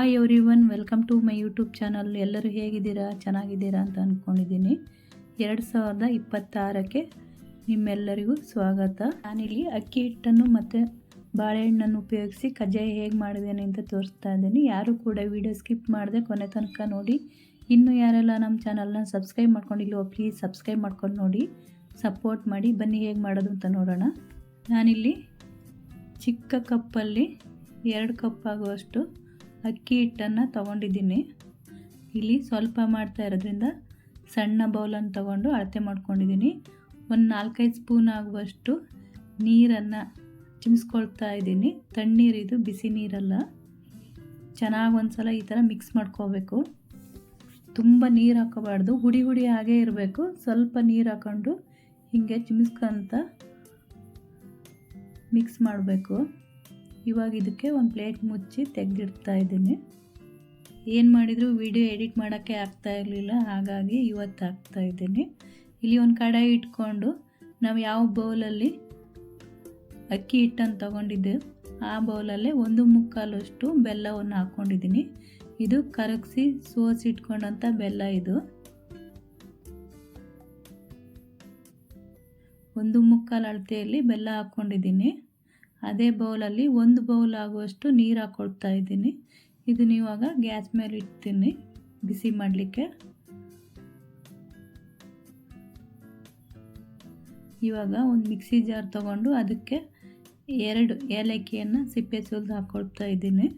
Hi everyone welcome to my YouTube channel. ಎಲ್ಲರೂ ಹೇಗಿದ್ದೀರಾ? ಚೆನ್ನಾಗಿದ್ದೀರಾ ಅಂತ ಅಂದ್ಕೊಂಡಿದ್ದೀನಿ ಎರಡು ಸಾವಿರದ ಇಪ್ಪತ್ತಾರಕ್ಕೆ ನಿಮ್ಮೆಲ್ಲರಿಗೂ ಸ್ವಾಗತ. ನಾನಿಲ್ಲಿ ಅಕ್ಕಿ ಹಿಟ್ಟನ್ನು ಮತ್ತು ಬಾಳೆಹಣ್ಣನ್ನು ಉಪಯೋಗಿಸಿ ಕಜ್ಜಾಯ ಹೇಗೆ ಮಾಡಿದ್ದೇನೆ ಅಂತ ತೋರಿಸ್ತಾ ಇದ್ದೀನಿ. ಯಾರು ಕೂಡ ವೀಡಿಯೋ ಸ್ಕಿಪ್ ಮಾಡಿದೆ ಕೊನೆ ತನಕ ನೋಡಿ. ಇನ್ನು ಯಾರೆಲ್ಲ ನಮ್ಮ ಚಾನಲ್ನ ಸಬ್ಸ್ಕ್ರೈಬ್ ಮಾಡ್ಕೊಂಡಿಲ್ವೋ, ಪ್ಲೀಸ್ ಸಬ್ಸ್ಕ್ರೈಬ್ ಮಾಡ್ಕೊಂಡು ನೋಡಿ. ಸಪೋರ್ಟ್ ಮಾಡಿ. ಬನ್ನಿ ಹೇಗೆ ಮಾಡೋದು ಅಂತ ನೋಡೋಣ. ನಾನಿಲ್ಲಿ ಚಿಕ್ಕ ಕಪ್ಪಲ್ಲಿ ಎರಡು ಕಪ್ ಆಗುವಷ್ಟು ಅಕ್ಕಿ ಹಿಟ್ಟನ್ನು ತಗೊಂಡಿದ್ದೀನಿ. ಇಲ್ಲಿ ಸ್ವಲ್ಪ ಮಾಡ್ತಾ ಇರೋದ್ರಿಂದ ಸಣ್ಣ ಬೌಲನ್ನು ತಗೊಂಡು ಅಳತೆ ಮಾಡ್ಕೊಂಡಿದ್ದೀನಿ. ಒಂದು ನಾಲ್ಕೈದು ಸ್ಪೂನ್ ಆಗುವಷ್ಟು ನೀರನ್ನು ಚಿಮ್ಸ್ಕೊಳ್ತಾ ಇದ್ದೀನಿ. ತಣ್ಣೀರಿದು ಬಿಸಿ ನೀರಲ್ಲ. ಚೆನ್ನಾಗಿ ಒಂದು ಸಲ ಈ ಥರ ಮಿಕ್ಸ್ ಮಾಡ್ಕೋಬೇಕು. ತುಂಬ ನೀರು ಹಾಕೋಬಾರ್ದು ಹುಡಿ ಹುಡಿ ಹಾಗೇ ಇರಬೇಕು. ಸ್ವಲ್ಪ ನೀರು ಹಾಕ್ಕೊಂಡು ಹೀಗೆ ಚಿಮ್ಸ್ಕೊಂತ ಮಿಕ್ಸ್ ಮಾಡಬೇಕು. ಇವಾಗ ಇದಕ್ಕೆ ಒಂದು ಪ್ಲೇಟ್ ಮುಚ್ಚಿ ತೆಗೆದಿಡ್ತಾ ಇದ್ದೀನಿ. ಏನು ಮಾಡಿದರೂ ವಿಡಿಯೋ ಎಡಿಟ್ ಮಾಡೋಕ್ಕೆ ಆಗ್ತಾ ಇರಲಿಲ್ಲ, ಹಾಗಾಗಿ ಇವತ್ತು ಹಾಕ್ತಾ ಇದ್ದೀನಿ. ಇಲ್ಲಿ ಒಂದು ಕಡಾಯಿ ಇಟ್ಕೊಂಡು ನಾವು ಯಾವ ಬೌಲಲ್ಲಿ ಅಕ್ಕಿ ಹಿಟ್ಟನ್ನು ತೊಗೊಂಡಿದ್ದೆ, ಆ ಬೌಲಲ್ಲೇ ಒಂದು ಮುಕ್ಕಾಲಷ್ಟು ಬೆಲ್ಲವನ್ನು ಹಾಕ್ಕೊಂಡಿದ್ದೀನಿ. ಇದು ಕರಗಿಸಿ ಸೋಸಿಟ್ಕೊಂಡಂಥ ಬೆಲ್ಲ ಇದು. ಒಂದು ಮುಕ್ಕಾಲು ಅಳತೆಯಲ್ಲಿ ಬೆಲ್ಲ ಹಾಕ್ಕೊಂಡಿದ್ದೀನಿ. ಅದೇ ಬೌಲಲ್ಲಿ ಒಂದು ಬೌಲ್ ಆಗುವಷ್ಟು ನೀರು ಹಾಕ್ಕೊಳ್ತಾ ಇದ್ದೀನಿ. ಇದು ಇವಾಗ ಗ್ಯಾಸ್ ಮೇಲೆ ಇಡ್ತೀನಿ. ಬಿಸಿ ಮಾಡಲಿಕ್ಕೆ. ಇವಾಗ ಒಂದು ಮಿಕ್ಸಿ ಜಾರ್ ತಗೊಂಡು ಅದಕ್ಕೆ ಎರಡು ಏಲಕ್ಕಿಯನ್ನು ಸಿಪ್ಪೆ ಸುಲಿದು ಹಾಕ್ಕೊಳ್ತಾ ಇದ್ದೀನಿ.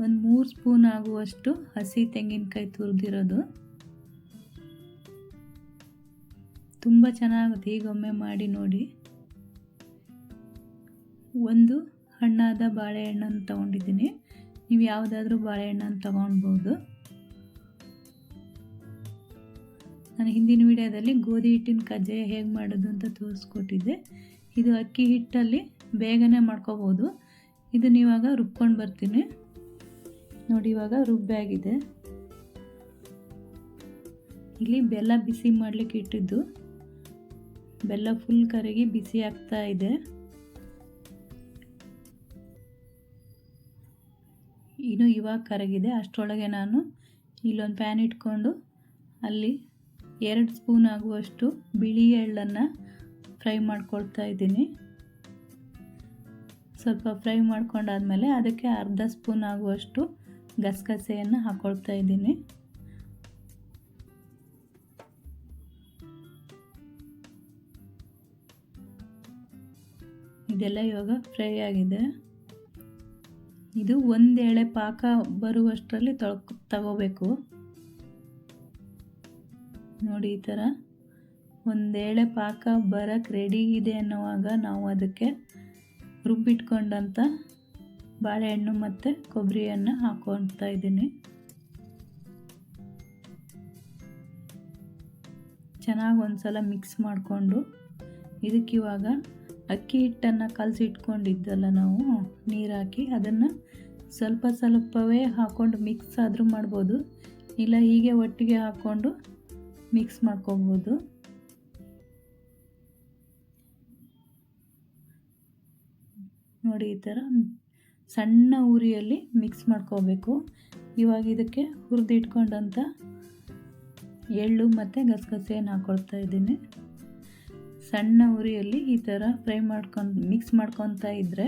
ಒಂದು ಮೂರು ಸ್ಪೂನ್ ಆಗುವಷ್ಟು ಹಸಿ ತೆಂಗಿನಕಾಯಿ ತುರಿದಿರೋದು. ತುಂಬ ಚೆನ್ನಾಗುತ್ತೆ. ಈಗೊಮ್ಮೆ ಮಾಡಿ ನೋಡಿ. ಒಂದು ಹಣ್ಣಾದ ಬಾಳೆಹಣ್ಣನ್ನು ತಗೊಂಡಿದ್ದೀನಿ. ನೀವು ಯಾವುದಾದ್ರೂ ಬಾಳೆಹಣ್ಣನ್ನು ತಗೊಳ್ಬೋದು. ನಾನು ಹಿಂದಿನ ವಿಡಿಯೋದಲ್ಲಿ ಗೋಧಿ ಹಿಟ್ಟಿನ ಕಜ್ಜಾಯ ಹೇಗೆ ಮಾಡೋದು ಅಂತ ತೋರಿಸ್ಕೊಟ್ಟಿದ್ದೆ. ಇದು ಅಕ್ಕಿ ಹಿಟ್ಟಲ್ಲಿ ಬೇಗನೆ ಮಾಡ್ಕೋಬೋದು. ಇದನ್ನ ಇವಾಗ ರುಬ್ಕೊಂಡು ಬರ್ತೀನಿ. ನೋಡಿ, ಇವಾಗ ರುಬ್ಬಾಗಿದೆ ಇಲ್ಲಿ ಬೆಲ್ಲ ಬಿಸಿ ಮಾಡಲಿಕ್ಕೆ ಇಟ್ಟಿದ್ದು. ಬೆಲ್ಲ ಫುಲ್ ಕರಗಿ ಬಿಸಿ ಆಗ್ತಾ ಇದೆ. ಇನ್ನು ಇವಾಗ ಕರಗಿದೆ. ಅಷ್ಟರೊಳಗೆ ನಾನು ಇಲ್ಲೊಂದು ಪ್ಯಾನ್ ಇಟ್ಕೊಂಡು ಅಲ್ಲಿ ಎರಡು ಸ್ಪೂನ್ ಆಗುವಷ್ಟು ಬಿಳಿ ಎಳ್ಳನ್ನು ಫ್ರೈ ಮಾಡ್ಕೊಳ್ತಾ ಇದ್ದೀನಿ. ಸ್ವಲ್ಪ ಫ್ರೈ ಮಾಡ್ಕೊಂಡಾದ್ಮೇಲೆ ಅದಕ್ಕೆ ಅರ್ಧ ಸ್ಪೂನ್ ಆಗುವಷ್ಟು ಗಸಗಸೆಯನ್ನು ಹಾಕ್ಕೊಳ್ತಾ ಇದ್ದೀನಿ. ಇದೆಲ್ಲ ಇವಾಗ ಫ್ರೈ ಆಗಿದೆ. ಇದು ಒಂದು ಎಳೆ ಪಾಕ ಬರುವಷ್ಟರಲ್ಲಿ ತೊಳ್ಕೊ ತಗೋಬೇಕು. ನೋಡಿ ಈ ಥರ ಒಂದೇಳೆ ಪಾಕ ಬರೋಕ್ಕೆ ರೆಡಿ ಇದೆ ಅನ್ನೋವಾಗ ನಾವು ಅದಕ್ಕೆ ರುಬ್ಬಿಟ್ಕೊಂಡಂಥ ಬಾಳೆಹಣ್ಣು ಮತ್ತು ಕೊಬ್ಬರಿಯನ್ನು ಹಾಕೊತಾ ಇದ್ದೀನಿ. ಚೆನ್ನಾಗಿ ಒಂದು ಸಲ ಮಿಕ್ಸ್ ಮಾಡಿಕೊಂಡು ಇದಕ್ಕಿವಾಗ ಅಕ್ಕಿ ಹಿಟ್ಟನ್ನು ಕಲಸಿ ಇಟ್ಕೊಂಡಿದ್ದಲ್ಲ ನಾವು, ನೀರು ಹಾಕಿ ಅದನ್ನು ಸ್ವಲ್ಪ ಸ್ವಲ್ಪವೇ ಹಾಕ್ಕೊಂಡು ಮಿಕ್ಸ್ ಆದರೂ ಮಾಡ್ಬೋದು. ಇಲ್ಲ ಹೀಗೆ ಒಟ್ಟಿಗೆ ಹಾಕ್ಕೊಂಡು ಮಿಕ್ಸ್ ಮಾಡ್ಕೊಬೋದು. ನೋಡಿ ಈ ಥರ ಸಣ್ಣ ಉರಿಯಲ್ಲಿ ಮಿಕ್ಸ್ ಮಾಡ್ಕೋಬೇಕು. ಇವಾಗ ಇದಕ್ಕೆ ಹುರಿದಿಟ್ಕೊಂಡಂಥ ಎಳ್ಳು ಮತ್ತು ಗಸಗಸೆಯನ್ನು ಹಾಕ್ಕೊಳ್ತಾ ಇದ್ದೀನಿ. ಸಣ್ಣ ಉರಿಯಲ್ಲಿ ಈ ಥರ ಫ್ರೈ ಮಾಡ್ಕೊಂಡು ಮಿಕ್ಸ್ ಮಾಡ್ಕೊತಾ ಇದ್ದರೆ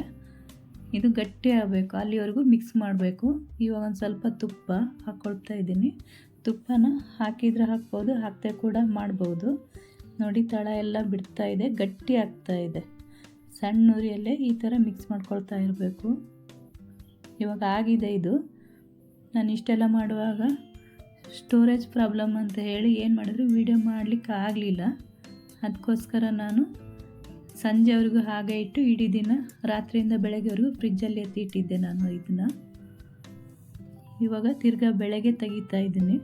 ಇದು ಗಟ್ಟಿ ಆಗಬೇಕು. ಅಲ್ಲಿವರೆಗೂ ಮಿಕ್ಸ್ ಮಾಡಬೇಕು. ಇವಾಗ ಒಂದು ಸ್ವಲ್ಪ ತುಪ್ಪ ಹಾಕ್ಕೊಳ್ತಾ ಇದ್ದೀನಿ. ತುಪ್ಪನ ಹಾಕಿದರೆ ಹಾಕ್ಬೋದು, ಹಾಕದೆ ಕೂಡ ಮಾಡ್ಬೋದು. ನೋಡಿ, ತಳ ಎಲ್ಲ ಬಿಡ್ತಾ ಇದೆ, ಗಟ್ಟಿ ಆಗ್ತಾ ಇದೆ. ಸಣ್ಣ ಉರಿಯಲ್ಲೇ ಈ ಥರ ಮಿಕ್ಸ್ ಮಾಡ್ಕೊಳ್ತಾ ಇರಬೇಕು. ಇವಾಗ ಆಗಿದೆ ಇದು. ನಾನು ಇಷ್ಟೆಲ್ಲ ಮಾಡುವಾಗ ಸ್ಟೋರೇಜ್ ಪ್ರಾಬ್ಲಮ್ ಅಂತ ಹೇಳಿ ಏನು ಮಾಡಿದ್ರು ವೀಡಿಯೋ ಮಾಡಲಿಕ್ಕೆ ಆಗಲಿಲ್ಲ. ಅದಕ್ಕೋಸ್ಕರ ನಾನು ಸಂಜೆವರೆಗೂ ಹಾಗೆ ಇಟ್ಟು ಇಡೀ ದಿನ ರಾತ್ರಿಯಿಂದ ಬೆಳಗ್ಗೆವರೆಗೂ ಫ್ರಿಜ್ಜಲ್ಲಿ ಎತ್ತಿ ಇಟ್ಟಿದ್ದೆ ನಾನು ಇದನ್ನು. ಇವಾಗ ತಿರ್ಗಾ ಬೆಳಗ್ಗೆ ತೆಗಿತಾ ಇದ್ದೀನಿ.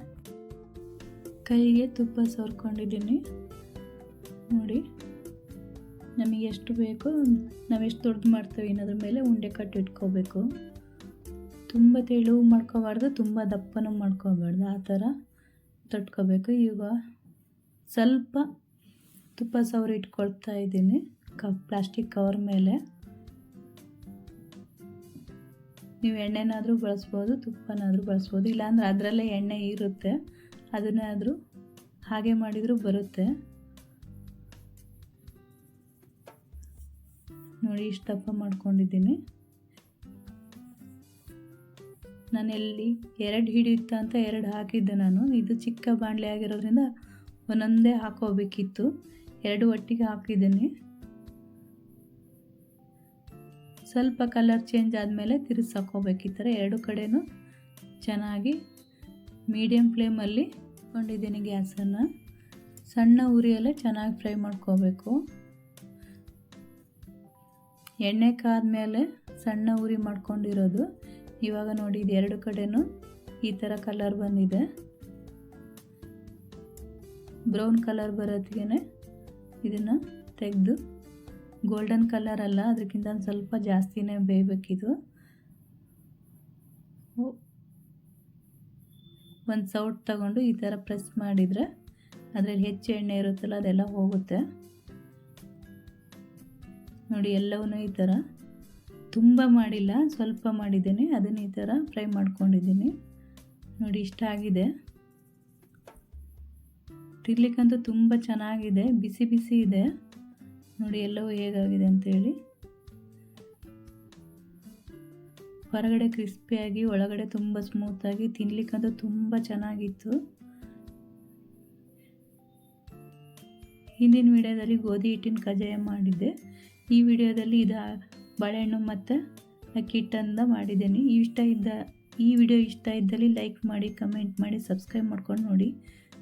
ಕೈಗೆ ತುಪ್ಪ ಸೋರ್ಕೊಂಡಿದ್ದೀನಿ. ನೋಡಿ, ನಮಗೆ ಎಷ್ಟು ಬೇಕೋ, ನಾವು ಎಷ್ಟು ದೊಡ್ಡದು ಮಾಡ್ತೇವೆ ಅನ್ನೋದ್ರ ಮೇಲೆ ಉಂಡೆ ಕಟ್ಟು ಇಟ್ಕೋಬೇಕು. ತುಂಬ ತೆಳುವು ಮಾಡ್ಕೋಬಾರ್ದು, ತುಂಬ ದಪ್ಪನೂ ಮಾಡ್ಕೋಬಾರ್ದು. ಆ ಥರ ತಟ್ಕೋಬೇಕು. ಈಗ ಸ್ವಲ್ಪ ತುಪ್ಪ ಸವರಿ ಇಟ್ಕೊಳ್ತಾ ಇದ್ದೀನಿ ಕ ಪ್ಲಾಸ್ಟಿಕ್ ಕವರ್ ಮೇಲೆ. ನೀವು ಎಣ್ಣೆನಾದರೂ ಬಳಸ್ಬೋದು, ತುಪ್ಪನಾದರೂ ಬಳಸ್ಬೋದು, ಇಲ್ಲಾಂದ್ರೆ ಅದರಲ್ಲೇ ಎಣ್ಣೆ ಇರುತ್ತೆ ಅದನ್ನೇ ಆದರೂ ಹಾಗೆ ಮಾಡಿದರೂ ಬರುತ್ತೆ. ನೋಡಿ, ಇಷ್ಟು ದಪ್ಪ ಮಾಡ್ಕೊಂಡಿದ್ದೀನಿ. ನಾನು ಎಲ್ಲಿ ಎರಡು ಹಿಡಿಯುತ್ತಾ ಅಂತ ಎರಡು ಹಾಕಿದ್ದೆ ನಾನು. ಇದು ಚಿಕ್ಕ ಬಾಣಲೆ ಆಗಿರೋದ್ರಿಂದ ಒಂದೊಂದೇ ಹಾಕೋಬೇಕಿತ್ತು. ಎರಡು ಒಟ್ಟಿಗೆ ಹಾಕಿದ್ದೀನಿ. ಸ್ವಲ್ಪ ಕಲರ್ ಚೇಂಜ್ ಆದಮೇಲೆ ತಿರ್ಗಿಸಿ ಹಾಕೋಬೇಕು ಈ ಥರ ಎರಡು ಕಡೆನೂ ಚೆನ್ನಾಗಿ ಮೀಡಿಯಮ್ ಫ್ಲೇಮಲ್ಲಿ ಕೊಂಡಿದ್ದೀನಿ ಗ್ಯಾಸನ್ನು. ಸಣ್ಣ ಉರಿಯಲ್ಲೇ ಚೆನ್ನಾಗಿ ಫ್ರೈ ಮಾಡ್ಕೋಬೇಕು. ಎಣ್ಣೆ ಕಾದ್ಮೇಲೆ ಸಣ್ಣ ಉರಿ ಮಾಡ್ಕೊಂಡಿರೋದು. ಇವಾಗ ನೋಡಿ ಇದು ಎರಡು ಕಡೆನೂ ಈ ಥರ ಕಲರ್ ಬಂದಿದೆ. ಬ್ರೌನ್ ಕಲರ್ ಬರೋತ್ತಿಗೆ ಇದನ್ನು ತೆಗೆದು ಗೋಲ್ಡನ್ ಕಲರ್ ಅಲ್ಲ ಅದಕ್ಕಿಂತ ಒಂದು ಸ್ವಲ್ಪ ಜಾಸ್ತಿನೇ ಬೇಯಬೇಕಿದು. ಒಂದು ಸೌಟ್ ತಗೊಂಡು ಈ ಥರ ಪ್ರೆಸ್ ಮಾಡಿದರೆ ಅದರಲ್ಲಿ ಹೆಚ್ಚು ಎಣ್ಣೆ ಇರುತ್ತಲ್ಲ, ಅದೆಲ್ಲ ಹೋಗುತ್ತೆ. ನೋಡಿ ಎಲ್ಲವೂ ಈ ಥರ ತುಂಬ ಮಾಡಿಲ್ಲ, ಸ್ವಲ್ಪ ಮಾಡಿದ್ದೀನಿ, ಅದನ್ನು ಈ ಥರ ಫ್ರೈ ಮಾಡ್ಕೊಂಡಿದ್ದೀನಿ. ನೋಡಿ, ಇಷ್ಟ ಆಗಿದೆ. ತಿರ್ಲಿಕ್ಕಂತೂ ತುಂಬ ಚೆನ್ನಾಗಿದೆ, ಬಿಸಿ ಬಿಸಿ ಇದೆ. ನೋಡಿ ಎಲ್ಲವೂ ಹೇಗಾಗಿದೆ ಅಂತೇಳಿ. ಹೊರಗಡೆ ಕ್ರಿಸ್ಪಿಯಾಗಿ ಒಳಗಡೆ ತುಂಬ ಸ್ಮೂತಾಗಿ ತಿನ್ಲಿಕ್ಕಂತೂ ತುಂಬ ಚೆನ್ನಾಗಿತ್ತು. ಹಿಂದಿನ ವಿಡಿಯೋದಲ್ಲಿ ಗೋಧಿ ಹಿಟ್ಟಿನ ಕಜಾಯ ಮಾಡಿದ್ದೆ. ಈ ವಿಡಿಯೋದಲ್ಲಿ ಇದು ಬಾಳೆಹಣ್ಣು ಮತ್ತು ಅಕ್ಕಿ ಹಿಟ್ಟನ್ನು ಮಾಡಿದ್ದೀನಿ ಇಷ್ಟ ಇದ್ದ, ಈ ವಿಡಿಯೋ ಇಷ್ಟ ಇದ್ದಲ್ಲಿ ಲೈಕ್ ಮಾಡಿ, ಕಮೆಂಟ್ ಮಾಡಿ, ಸಬ್ಸ್ಕ್ರೈಬ್ ಮಾಡ್ಕೊಂಡು ನೋಡಿ.